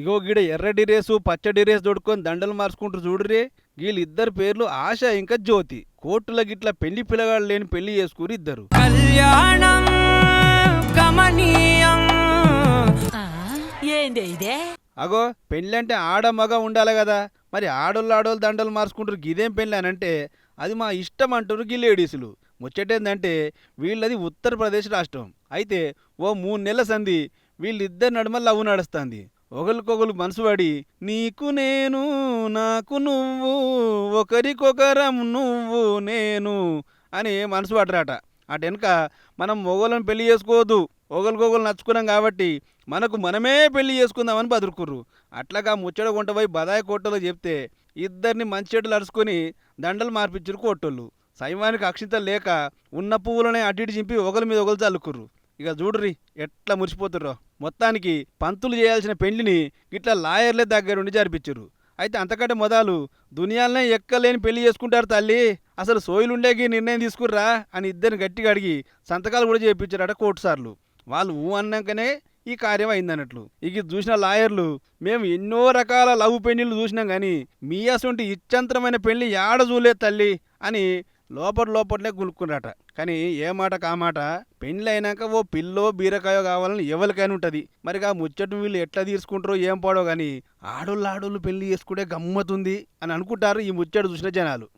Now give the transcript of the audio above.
ఇగో గీడ ఎర్రటి రేసు పచ్చడి రేసు దొడుకొని దండలు మార్చుకుంటూ చూడురే వీళ్ళిద్దరు పేర్లు ఆశ ఇంకా జ్యోతి. కోర్టుల గిట్ల పెళ్ళి పిల్లగాడు లేని పెళ్ళి చేసుకుని ఇద్దరు. కళ్యాణం కమనీయం ఏంది ఇదే? అగో పెళ్ళి అంటే ఆడ మగ ఉండాలి కదా. మరి ఆడోళ్ళు ఆడోళ్ళు దండలు మార్చుకుంటారు గిదేం పెళ్ళి అని అంటే అది మా ఇష్టం అంటారు గీ లేడీసులు. ముచ్చటేందంటే వీళ్ళది ఉత్తరప్రదేశ్ రాష్ట్రం. అయితే ఓ మూడు నెలల సంధి వీళ్ళిద్దరి నడుమ లవ్ నడుస్తుంది. ఒకరికొకరు మనసు పడి నీకు నేను నాకు నువ్వు ఒకరికొకరం నువ్వు నేను అని మనసు పడరాట అటు వెనుక మనం మొగోళ్ళని పెళ్ళి చేసుకోవద్దు ఒకరికొకరు నచ్చుకున్నాం కాబట్టి మనకు మనమే పెళ్ళి చేసుకుందామని బతుకుర్రు అట్లాగా ముచ్చట కొంట పోయి బదాయి కోట్టలో చెప్తే ఇద్దరిని మంచి చెట్లు అరుచుకొని దండలు మార్పించారు కోటోళ్ళు సైవానికి అక్షింతలు లేక ఉన్న పువ్వులనే అటు ఇటు చింపి ఒకరి మీద ఒకరు చల్లుకుర్రు. ఇక చూడుర్రి ఎట్లా మురిసిపోతుర్రో. మొత్తానికి పంతులు చేయాల్సిన పెళ్ళిని ఇట్లా లాయర్లే దగ్గరుండి జరిపించారు అయితే అంతకంటే మొదలు దునియాలనే ఎక్కలేని పెళ్ళి చేసుకుంటారు తల్లి. అసలు సోయిలుండేకి నిర్ణయం తీసుకుర్రా అని ఇద్దరిని గట్టిగా అడిగి సంతకాలు కూడా చేయించారట కోర్టు సార్లు. వాళ్ళు ఊ అన్నాకనే ఈ కార్యం అయిందన్నట్లు. ఇక చూసిన లాయర్లు మేము ఎన్నో రకాల లవ్ పెళ్ళిళ్ళు చూసినాం కానీ మీ అసొంటి ఇచ్చంతరమైన పెళ్ళి యాడ చూలేదు తల్లి అని లోపల లోపలనే గులుక్కున్నారట. కానీ ఏ మాట కా మాట? పెళ్ళైనాక ఓ పిల్లో బీరకాయో కావాలని ఎవరికైనా ఉంటుంది. మరి ఆ ముచ్చట వీళ్ళు ఎట్లా తీసుకుంటారో ఏం పాడో కానీ ఆడోళ్ళు ఆడోళ్ళు పెళ్ళి చేసుకుంటే గమ్మతుంది అని అనుకుంటారు ఈ ముచ్చట చూసిన జనాలు.